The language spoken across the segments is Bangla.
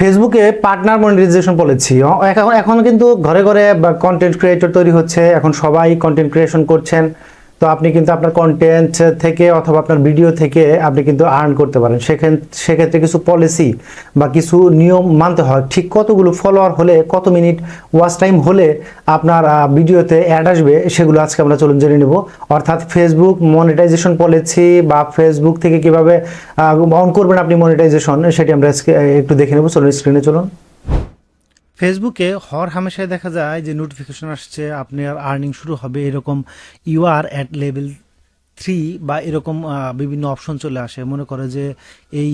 ফেসবুকে পার্টনার মনিটাইজেশন বলেছি এখন এখন কিন্তু ঘরে ঘরে কন্টেন্ট ক্রিয়েটর তৈরি হচ্ছে, এখন সবাই কন্টেন্ট ক্রিয়েশন করছেন। তো আপনি কিন্তু আপনার কন্টেন্ট থেকে অথবা আপনার ভিডিও থেকে আপনি কিন্তু আর্ন করতে পারেন। সেখান সেক্ষেত্রে কিছু পলিসি বা কিছু নিয়ম মানতে হয়। ঠিক কতগুলো ফলোয়ার হলে, কত মিনিট ওয়াচ টাইম হলে আপনার ভিডিওতে অ্যাড আসবে, সেগুলো আজকে আমরা চলুন জেনে নেব। অর্থাৎ ফেসবুক মনিটাইজেশন পলিসি বা ফেসবুক থেকে কীভাবে অন করবেন আপনি মনিটাইজেশন সেটি আমরা একটু দেখে নেব। চলুন স্ক্রিনে চলুন। ফেসবুকে হর হামেশায় দেখা যায় যে নোটিফিকেশন আসছে আপনার আর্নিং শুরু হবে, এরকম you are at level three বা এরকম বিভিন্ন অপশন চলে আসে। মনে করে যে এই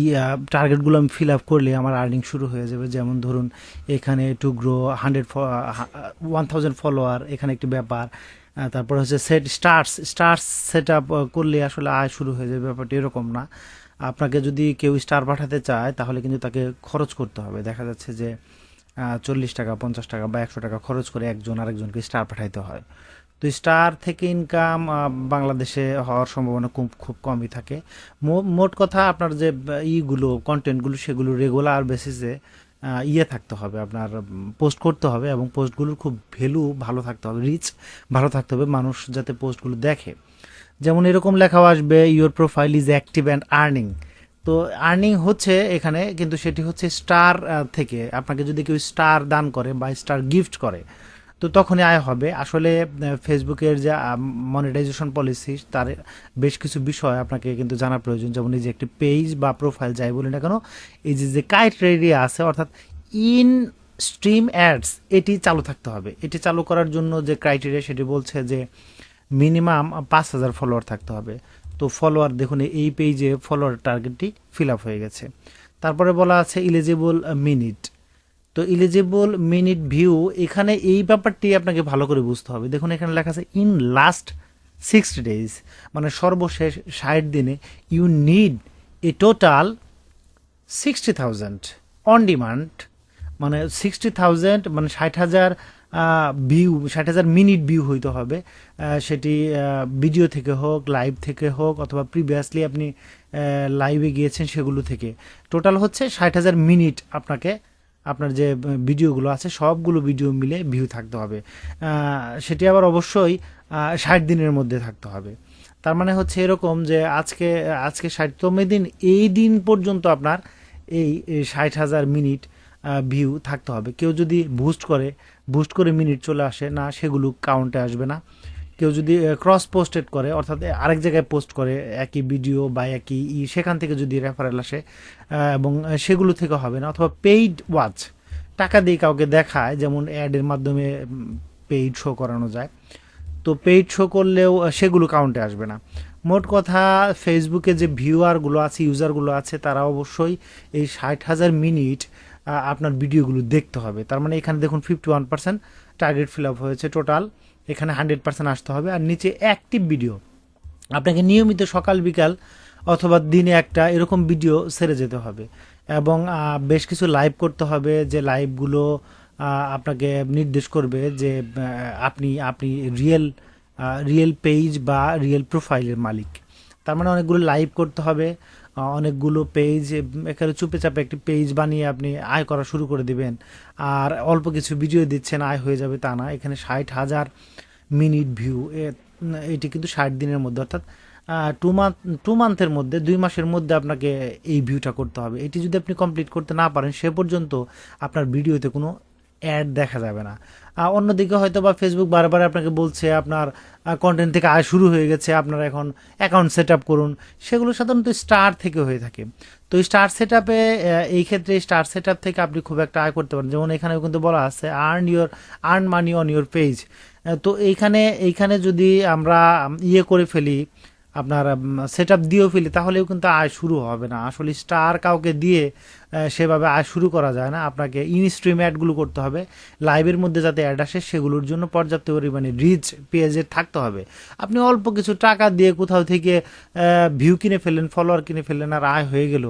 টার্গেটগুলো আমি ফিল আপ করলে আমার আর্নিং শুরু হয়ে যাবে। যেমন ধরুন, এখানে to grow hundred one thousand follower এখানে একটি ব্যাপার। তারপর হচ্ছে set stars stars set up করলে আসলে আয় শুরু হয়ে যাবে। ব্যাপারটি এরকম না। আপনাকে যদি কেউ স্টার পাঠাতে চায়, তাহলে কিন্তু তাকে খরচ করতে হবে। দেখা যাচ্ছে যে চল্লিশ টাকা, পঞ্চাশ টাকা বা একশো টাকা খরচ করে একজন আরেকজনকে স্টার পাঠাইতে হয়। তো স্টার থেকে ইনকাম বাংলাদেশে হওয়ার সম্ভাবনা খুব খুব কমই থাকে। মোট কথা আপনার যে ইগুলো কন্টেন্টগুলো সেগুলো রেগুলার বেসিসে ইয়ে থাকতে হবে, আপনার পোস্ট করতে হবে এবং পোস্টগুলোর খুব ভ্যালু ভালো থাকতে হবে রিচ ভালো থাকতে হবে, মানুষ যাতে পোস্টগুলো দেখে। যেমন এরকম লেখাও আসবে your profile is active and earning তো আর্নিং হচ্ছে এখানে, কিন্তু সেটি হচ্ছে স্টার থেকে। আপনাকে যদি কেউ স্টার দান করে বা স্টার গিফট করে, তো তখনই আয় হবে। আসলে ফেসবুকের যে মনিটাইজেশন পলিসি তার বেশ কিছু বিষয় আপনাকে কিন্তু জানা প্রয়োজন। যেমন এই যে একটি পেজ বা প্রোফাইল যাই বলি না কেন, এই যে যে ক্রাইটেরিয়া আছে, অর্থাৎ ইন স্ট্রিম অ্যাডস এটি চালু থাকতে হবে। এটি চালু করার জন্য যে ক্রাইটেরিয়া সেটি বলছে যে মিনিমাম পাঁচ হাজার ফলোয়ার থাকতে হবে। তো ফলোয়ার দেখুন, এই পেজে ফলোয়ার টার্গেটটি ফিল হয়ে গেছে। তারপরে বলা আছে ইলিজিবল মিনিট তো ইলিজিবল মিনিট ভিউ এখানে এই ব্যাপারটি আপনাকে ভালো করে বুঝতে হবে। দেখুন, এখানে লেখা আছে ইন লাস্ট সিক্সটি ডেজ মানে সর্বশেষ ষাট দিনে you need a total sixty thousand on demand মানে সিক্সটি থাউজেন্ড মানে ষাট হাজার ভিউ ষাট হাজার মিনিট ভিউ হইতে হবে। সেটি ভিডিও থেকে হোক লাইভ থেকে হোক, অথবা প্রিভিয়াসলি আপনি লাইভে গিয়েছেন সেগুলো থেকে। টোটাল হচ্ছে ষাট হাজার মিনিট আপনাকে, আপনার যে ভিডিওগুলো আছে, সবগুলো ভিডিও মিলে ভিউ থাকতে হবে। সেটি আবার অবশ্যই ষাট দিনের মধ্যে থাকতে হবে। তার মানে হচ্ছে এরকম যে, আজকে আজকে ষাটতম দিন, এই দিন পর্যন্ত আপনার এই ষাট হাজার মিনিট ভিউ থাকতে হবে। কেউ যদি বুস্ট করে বুস্ট করে মিনিট চলে আসে, না, সেগুলো কাউন্টে আসবে না। কেউ যদি ক্রস পোস্টেড করে, অর্থাৎ আরেক জায়গায় পোস্ট করে, একই ভিডিও বা একই ই, সেখান থেকে যদি রেফারেল আসে এবং সেগুলো থেকে হবে না, অথবা পেইড ওয়াচ টাকা দিয়ে কাউকে দেখায়, যেমন অ্যাডের মাধ্যমে পেইড শো করানো যায়, তো পেইড শো করলেও সেগুলো কাউন্টে আসবে না। মোট কথা ফেসবুকে যে ভিউয়ারগুলো আছে ইউজারগুলো আছে, তারা অবশ্যই এই ষাট হাজার মিনিট আপনার ভিডিওগুলো দেখতে হবে। তার মানে এখানে দেখুন fifty one percent target fill up হয়েছে টোটাল এখানে হান্ড্রেড পার্সেন্ট আসতে হবে। আর নিচে অ্যাক্টিভ ভিডিও আপনাকে নিয়মিত সকাল, বিকাল অথবা দিনে একটা এরকম ভিডিও সেরে যেতে হবে। এবং বেশ কিছু লাইভ করতে হবে যে লাইভগুলো আপনাকে নির্দেশ করবে যে আপনি আপনি রিয়েল রিয়েল পেজ বা রিয়েল প্রোফাইলের মালিক। তার মানে অনেকগুলো লাইভ করতে হবে। অনেকগুলো পেজ এখানে চুপে চাপে একটি পেজ বানিয়ে আপনি আয় করা শুরু করে দিবেন। আর অল্প কিছু ভিডিও দিচ্ছেন, আয় হয়ে যাবে তা না। এখানে ষাট হাজার মিনিট ভিউ এটি কিন্তু ষাট দিনের মধ্যে। অর্থাৎ টু মান্থ টু মান্থের মধ্যে, দুই মাসের মধ্যে আপনাকে এই ভিউটা করতে হবে। এটি যদি আপনি কমপ্লিট করতে না পারেন, সে পর্যন্ত আপনার ভিডিওতে কোনো অ্যাড দেখা যাবে না। অন্যদিকে হয়তো বা ফেসবুক বারবার আপনাকে বলছে, আপনার কন্টেন্ট থেকে আয় শুরু হয়ে গেছে, আপনার এখন অ্যাকাউন্ট সেট আপ করুন। সেগুলো সাধারণত স্টার থেকে হয়ে থাকে। তো স্টার সেট আপে এই ক্ষেত্রে স্টার সেট থেকে আপনি খুব একটা আয় করতে পারেন। যেমন এখানেও কিন্তু বলা আছে earn your earn money on your page তো এইখানে এইখানে যদি আমরা ইয়ে করে ফেলি আপনার সেট আপ দিয়েও ফেলি, তাহলেও কিন্তু আয় শুরু হবে না। আসলে স্টার কাউকে দিয়ে সেভাবে আয় শুরু করা যায় না। আপনাকে ইন স্ট্রিম অ্যাডগুলো করতে হবে। লাইভের মধ্যে যাতে অ্যাড আসে, সেগুলোর জন্য পর্যাপ্ত পরিমাণে রিচ পেজে থাকতে হবে। আপনি অল্প কিছু টাকা দিয়ে কোথাও থেকে ভিউ কিনে ফেললেন ফলোয়ার কিনে ফেললেন, আর আয় হয়ে গেল।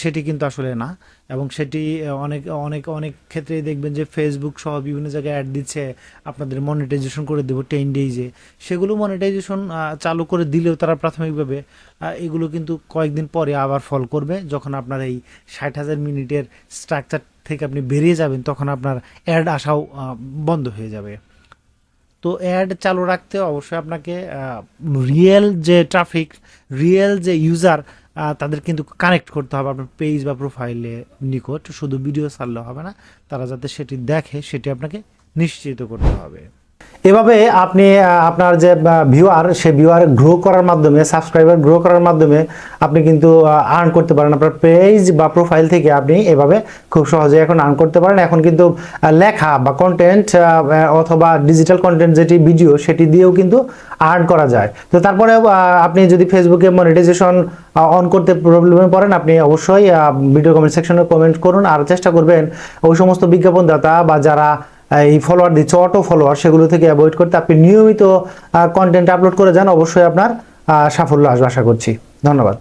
সেটি কিন্তু আসলে না। এবং সেটি অনেক অনেক অনেক ক্ষেত্রেই দেখবেন যে ফেসবুক সহ বিভিন্ন জায়গায় অ্যাড দিচ্ছে, আপনাদের মনিটাইজেশন করে দেবো টেন ডেইজে সেগুলো মনিটাইজেশন চালু করে দিলেও তারা প্রাথমিকভাবে এগুলো কিন্তু কয়েকদিন পরে আবার ফল করবে। যখন আপনার এই ষাট হাজার মিনিটের স্ট্রাকচার থেকে আপনি বেরিয়ে যাবেন, তখন আপনার অ্যাড আসাও বন্ধ হয়ে যাবে। তো অ্যাড চালু রাখতে অবশ্যই আপনাকে রিয়েল যে ট্রাফিক রিয়েল যে ইউজার তাদের কিন্তু কানেক্ট করতে হবে আপনার পেজ বা প্রোফাইলে নিকট। শুধু ভিডিও ছাড়লে হবে না, তারা যাতে সেটি দেখে, সেটি আপনাকে নিশ্চিত করতে হবে। এভাবে আপনি আপনার যে ভিউয়ার সে ভিউয়ার গ্রো করার মাধ্যমে সাবস্ক্রাইবার গ্রো করার মাধ্যমে আপনি কিন্তু আর্ন করতে পারেন। আপনার পেজ বা প্রোফাইল থেকে আপনি এভাবে খুব সহজে এখন আর্ন করতে পারেন। এখন কিন্তু লেখা বা কন্টেন্ট অথবা ডিজিটাল কন্টেন্ট যেটি ভিডিও সেটি দিয়েও কিন্তু আর্ন করা যায়। তো তারপরে আপনি যদি ফেসবুকে মনিটাইজেশন অন করতে প্রবলেমে পড়েন, আপনি অবশ্যই ভিডিও কমেন্ট সেকশনে কমেন্ট করুন। আর চেষ্টা করবেন, ওই সমস্ত বিজ্ঞাপনদাতা বা যারা এই ফলোয়ার দিচ্ছে অটো ফলোয়ার সেগুলো থেকে অ্যাভয়েড করতে আপনি নিয়মিত কন্টেন্ট আপলোড করে যান। অবশ্যই আপনার সাফল্য আসবে, আশা করছি। ধন্যবাদ।